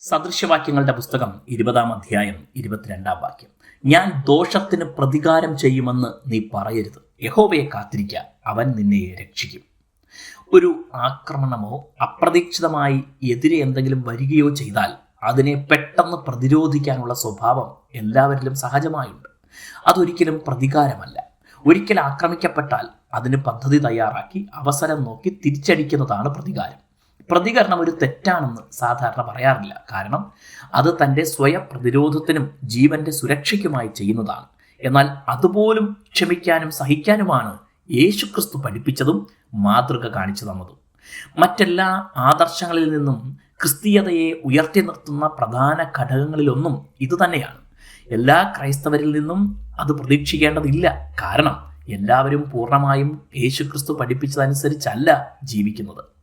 സദൃശ്യവാക്യങ്ങളുടെ പുസ്തകം ഇരുപതാം അധ്യായം ഇരുപത്തിരണ്ടാം വാക്യം. ഞാൻ ദോഷത്തിന് പ്രതികാരം ചെയ്യുമെന്ന് നീ പറയരുത്. യഹോവയെ കാത്തിരിക്കുക അവൻ നിന്നെ രക്ഷിക്കും. ഒരു ആക്രമണമോ അപ്രതീക്ഷിതമായി എതിരെ എന്തെങ്കിലും വരികയോ ചെയ്താൽ അതിനെ പെട്ടെന്ന് പ്രതിരോധിക്കാനുള്ള സ്വഭാവം എല്ലാവരിലും സഹജമായുണ്ട്. അതൊരിക്കലും പ്രതികാരമല്ല. ഒരിക്കൽ ആക്രമിക്കപ്പെട്ടാൽ അതിന് പദ്ധതി തയ്യാറാക്കി അവസരം നോക്കി തിരിച്ചടിക്കുന്നതാണ് പ്രതികാരം. പ്രതികരണം ഒരു തെറ്റാണെന്ന് സാധാരണ പറയാറില്ല. കാരണം അത് തന്റെ സ്വയം പ്രതിരോധത്തിനും ജീവന്റെ സുരക്ഷയ്ക്കുമായി ചെയ്യുന്നതാണ്. എന്നാൽ അതുപോലും ക്ഷമിക്കാനും സഹിക്കാനുമാണ് യേശുക്രിസ്തു പഠിപ്പിച്ചതും മാതൃക കാണിച്ചു തന്നതും. മറ്റെല്ലാ ആദർശങ്ങളിൽ നിന്നും ക്രിസ്തീയതയെ ഉയർത്തി നിർത്തുന്ന പ്രധാന ഘടകങ്ങളിലൊന്നും ഇതുതന്നെയാണ് എല്ലാ ക്രൈസ്തവരിൽ നിന്നും അത് പ്രതീക്ഷിക്കേണ്ടതില്ല. കാരണം എല്ലാവരും പൂർണമായും യേശുക്രിസ്തു പഠിപ്പിച്ചതനുസരിച്ചല്ല ജീവിക്കുന്നത്.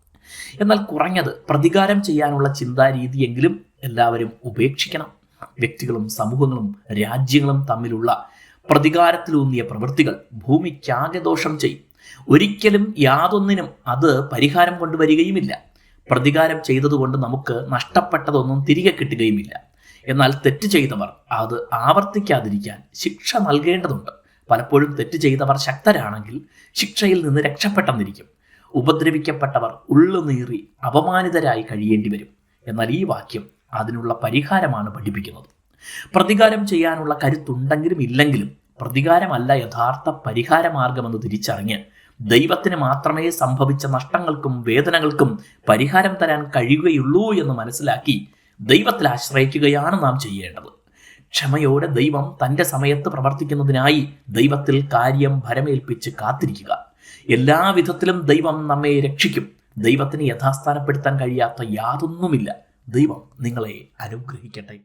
എന്നാൽ കുറഞ്ഞത് പ്രതികാരം ചെയ്യാനുള്ള ചിന്താരീതിയെങ്കിലും എല്ലാവരും ഉപേക്ഷിക്കണം. വ്യക്തികളും സമൂഹങ്ങളും രാജ്യങ്ങളും തമ്മിലുള്ള പ്രതികാരത്തിലൂന്നിയ പ്രവൃത്തികൾ ഭൂമിക്കാകെ ദോഷം ചെയ്യും. ഒരിക്കലും യാതൊന്നിനും അത് പരിഹാരം കൊണ്ടുവരികയുമില്ല. പ്രതികാരം ചെയ്തതുകൊണ്ട് നമുക്ക് നഷ്ടപ്പെട്ടതൊന്നും തിരികെ കിട്ടുകയുമില്ല. എന്നാൽ തെറ്റ് ചെയ്തവർ അത് ആവർത്തിക്കാതിരിക്കാൻ ശിക്ഷ നൽകേണ്ടതുണ്ട്. പലപ്പോഴും തെറ്റ് ചെയ്തവർ ശക്തരാണെങ്കിൽ ശിക്ഷയിൽ നിന്ന് രക്ഷപ്പെട്ടെന്നിരിക്കും. ഉപദ്രവിക്കപ്പെട്ടവർ ഉള്ളുനീറി അപമാനിതരായി കഴിയേണ്ടി വരും എന്നാൽ ഈ വാക്യം അതിനുള്ള പരിഹാരമാണ് പഠിപ്പിക്കുന്നത്. പ്രതികാരം ചെയ്യാനുള്ള കരുത്തുണ്ടെങ്കിലും ഇല്ലെങ്കിലും പ്രതികാരമല്ല യഥാർത്ഥ പരിഹാര മാർഗമെന്ന് തിരിച്ചറിഞ്ഞ് ദൈവത്തിന് മാത്രമേ സംഭവിച്ച നഷ്ടങ്ങൾക്കും വേദനകൾക്കും പരിഹാരം തരാൻ കഴിയുകയുള്ളൂ എന്ന് മനസ്സിലാക്കി ദൈവത്തിൽ ആശ്രയിക്കുകയാണ് നാം ചെയ്യേണ്ടത്. ക്ഷമയോടെ ദൈവം തന്റെ സമയത്ത് പ്രവർത്തിക്കുന്നതിനായി ദൈവത്തിൽ കാര്യം ഭരമേൽപ്പിച്ച് കാത്തിരിക്കുക. എല്ലാ വിധത്തിലും ദൈവം നമ്മെ രക്ഷിക്കും. ദൈവത്തിന് യഥാസ്ഥാനപ്പെടുത്താൻ കഴിയാത്ത യാതൊന്നുമില്ല. ദൈവം നിങ്ങളെ അനുഗ്രഹിക്കട്ടെ.